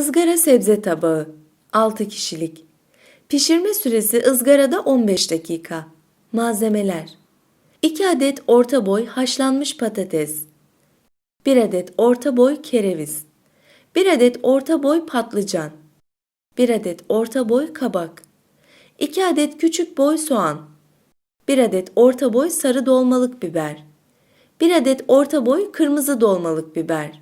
Izgara sebze tabağı 6 kişilik. Pişirme süresi ızgarada 15 dakika. Malzemeler 2 adet orta boy haşlanmış patates. 1 adet orta boy kereviz. 1 adet orta boy patlıcan. 1 adet orta boy kabak. 2 adet küçük boy soğan. 1 adet orta boy sarı dolmalık biber. 1 adet orta boy kırmızı dolmalık biber.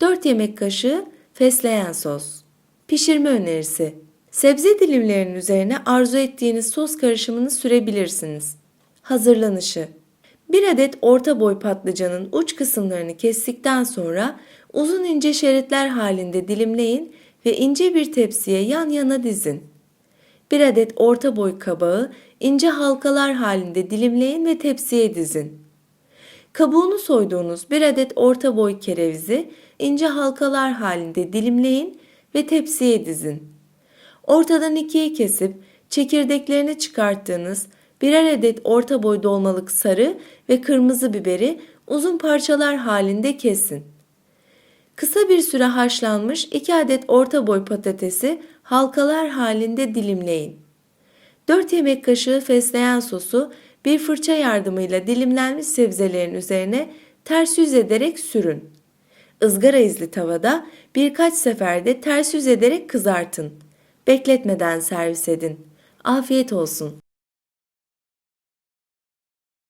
4 yemek kaşığı fesleğen sos. Pişirme önerisi. Sebze dilimlerinin üzerine arzu ettiğiniz sos karışımını sürebilirsiniz. Hazırlanışı. 1 adet orta boy patlıcanın uç kısımlarını kestikten sonra uzun ince şeritler halinde dilimleyin ve ince bir tepsiye yan yana dizin. 1 adet orta boy kabağı ince halkalar halinde dilimleyin ve tepsiye dizin. Kabuğunu soyduğunuz bir adet orta boy kerevizi ince halkalar halinde dilimleyin ve tepsiye dizin. Ortadan ikiye kesip çekirdeklerini çıkarttığınız birer adet orta boy dolmalık sarı ve kırmızı biberi uzun parçalar halinde kesin. Kısa bir süre haşlanmış 2 adet orta boy patatesi halkalar halinde dilimleyin. 4 yemek kaşığı fesleğen sosu bir fırça yardımıyla dilimlenmiş sebzelerin üzerine ters yüz ederek sürün. Izgara izli tavada birkaç seferde ters yüz ederek kızartın. Bekletmeden servis edin. Afiyet olsun.